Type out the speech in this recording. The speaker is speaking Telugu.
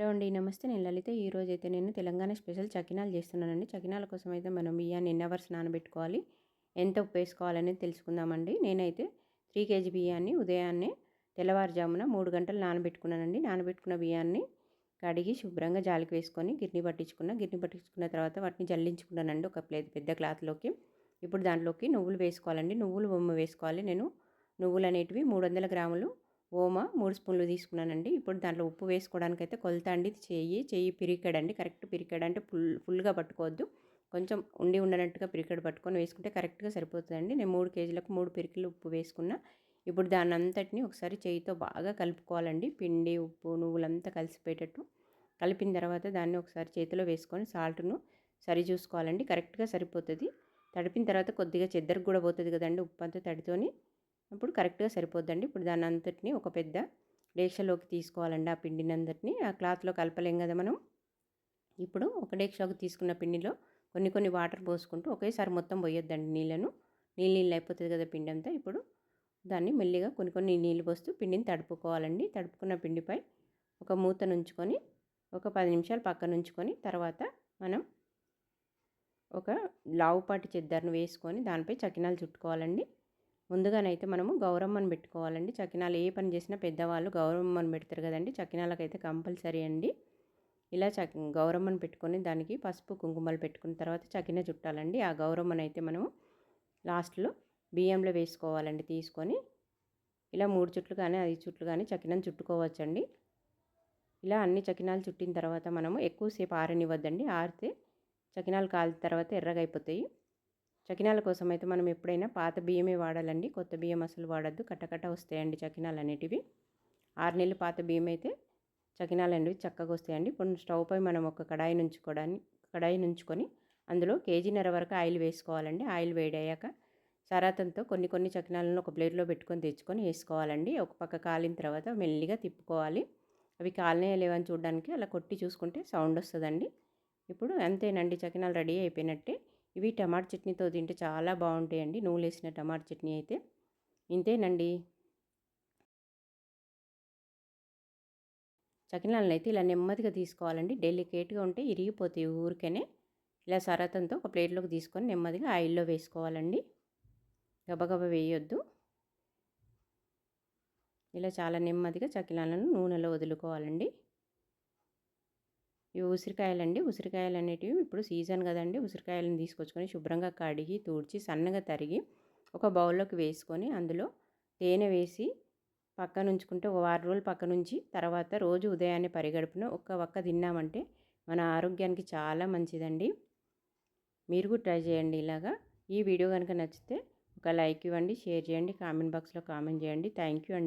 హలో అండి నమస్తే. నేను లలిత. ఈరోజు అయితే నేను తెలంగాణ స్పెషల్ చకినాలు చేస్తున్నానండి. చకినాల కోసం అయితే మనం బియ్యాన్ని ఎన్ని అవర్స్ నానబెట్టుకోవాలి ఎంత ఉప్పు వేసుకోవాలనేది తెలుసుకుందామండి. నేనైతే త్రీ కేజీ బియ్యాన్ని ఉదయాన్నే తెల్లవారుజామున మూడు గంటలు నానబెట్టుకున్నానండి. నానబెట్టుకున్న బియ్యాన్ని కడిగి శుభ్రంగా జాలికి వేసుకొని గిర్ని పట్టించుకున్న గిర్ని పట్టించుకున్న తర్వాత వాటిని జల్లించుకున్నానండి ఒక ప్లేట్ పెద్ద క్లాత్లోకి. ఇప్పుడు దాంట్లోకి నువ్వులు వేసుకోవాలండి. నువ్వులు బొమ్మ వేసుకోవాలి. నేను నువ్వులు అనేటివి మూడు వందల గ్రాములు ఓమ మూడు స్పూన్లు తీసుకున్నానండి. ఇప్పుడు దాంట్లో ఉప్పు వేసుకోవడానికి అయితే కొలత అండి. చెయ్యి చెయ్యి కరెక్ట్ పిరికడ్ అంటే ఫుల్ ఫుల్గా పట్టుకోవద్దు. కొంచెం ఉండి ఉండనట్టుగా పిరికాడు పట్టుకొని వేసుకుంటే కరెక్ట్గా సరిపోతుందండి. నేను మూడు కేజీలకు మూడు పిరికిలు ఉప్పు వేసుకున్నా. ఇప్పుడు దాని అంతటిని ఒకసారి చేయితో బాగా కలుపుకోవాలండి. పిండి ఉప్పు నువ్వులంతా కలిసిపోయేటట్టు. కలిపిన తర్వాత దాన్ని ఒకసారి చేతిలో వేసుకొని సాల్ట్ను సరి చూసుకోవాలండి. కరెక్ట్గా సరిపోతుంది. తడిపిన తర్వాత కొద్దిగా చెద్దరికి కూడా పోతుంది కదండి. ఉప్పు అంతా తడితోని అప్పుడు కరెక్ట్గా సరిపోద్దండి. ఇప్పుడు దాని అంతటిని ఒక పెద్ద డేక్షలోకి తీసుకోవాలండి ఆ పిండిని అందరినీ. ఆ క్లాత్లో కలపలేం కదా మనం. ఇప్పుడు ఒక డేక్షలోకి తీసుకున్న పిండిలో కొన్ని కొన్ని వాటర్ పోసుకుంటూ ఒకేసారి మొత్తం పోయొద్దండి నీళ్ళను. నీళ్ళు నీళ్ళు అయిపోతుంది కదా పిండి అంతా. ఇప్పుడు దాన్ని మెల్లిగా కొన్ని కొన్ని నీళ్ళు పోస్తూ పిండిని తడుపుకోవాలండి. తడుపుకున్న పిండిపై ఒక మూత నుంచుకొని ఒక పది నిమిషాలు పక్కన ఉంచుకొని తర్వాత మనం ఒక లావుపాటి చెద్దరును వేసుకొని దానిపై చకినాలు చుట్టుకోవాలండి. ముందుగానైతే మనము గౌరమ్మను పెట్టుకోవాలండి. చకినాలు ఏ పని చేసినా పెద్దవాళ్ళు గౌరమ్మను పెడతారు కదండి. చకినాలకైతే కంపల్సరీ అండి. ఇలా చ గౌరమ్మను పెట్టుకొని దానికి పసుపు కుంకుమలు పెట్టుకున్న తర్వాత చకిన చుట్టాలండి. ఆ గౌరమ్మను అయితే మనము లాస్ట్లో బియ్యంలో వేసుకోవాలండి తీసుకొని. ఇలా మూడు చుట్లు కానీ ఐదు చుట్లు కానీ చకినం చుట్టుకోవచ్చండి. ఇలా అన్ని చకినాలు చుట్టిన తర్వాత మనము ఎక్కువసేపు ఆరనివ్వద్దండి. ఆరితే చకినాలు కాలిన తర్వాత ఎర్రగా అయిపోతాయి. చకినాల కోసం అయితే మనం ఎప్పుడైనా పాత బియ్యమే వాడాలండి. కొత్త బియ్యం అసలు వాడద్దు. కట్టకట్ట వస్తాయండి చకినాలు అనేటివి ఆరు నెలలు పాత బియ్యం అయితే చకినాలు అనేవి చక్కగా వస్తాయండి. ఇప్పుడు స్టవ్ పై మనం ఒక కడాయి నుంచుకోవడానికి కడాయి నుంచుకొని అందులో కేజీన్నర వరకు ఆయిల్ వేసుకోవాలండి. ఆయిల్ వేడయ్యాక సరాతంతో కొన్ని కొన్ని చకినాలను ఒక ప్లేట్లో పెట్టుకొని తెచ్చుకొని వేసుకోవాలండి. ఒక పక్క కాలిన తర్వాత మెల్లిగా తిప్పుకోవాలి. అవి కాలనే లేవని చూడడానికి అలా కొట్టి చూసుకుంటే సౌండ్ వస్తుందండి. ఇప్పుడు అంతేనండి చకినాలు రెడీ అయిపోయినట్టే. ఇవి టమాటా చట్నీతో తింటే చాలా బాగుంటాయండి. నువ్వులు వేసిన టమాటా చట్నీ అయితే. ఇంతేనండి. చకినాలను అయితే ఇలా నెమ్మదిగా తీసుకోవాలండి. డెలికేట్గా ఉంటే ఇరిగిపోతాయి ఊరికేనే. ఇలా సరతంతో ఒక ప్లేట్లోకి తీసుకొని నెమ్మదిగా ఆయిల్లో వేసుకోవాలండి. గబగబ వేయొద్దు. ఇలా చాలా నెమ్మదిగా చకినాలను నూనెలో వదులుకోవాలండి. ఇవి ఉసిరికాయలండి. ఉసిరికాయలు అనేటివి ఇప్పుడు సీజన్ కదండి. ఉసిరికాయలను తీసుకొచ్చుకొని శుభ్రంగా కడిగి తూడ్చి సన్నగా తరిగి ఒక బౌల్లోకి వేసుకొని అందులో తేనె వేసి పక్కన ఉంచుకుంటే ఒక వారం రోజులు పక్క నుంచి తర్వాత రోజు ఉదయాన్నే పరిగడుపున ఒక్క ఒక్క తిన్నామంటే మన ఆరోగ్యానికి చాలా మంచిదండి. మీరు కూడా ట్రై చేయండి ఇలాగా. ఈ వీడియో కనుక నచ్చితే ఒక లైక్ ఇవ్వండి షేర్ చేయండి కామెంట్ బాక్స్లో కామెంట్ చేయండి. థ్యాంక్ యూ అండి.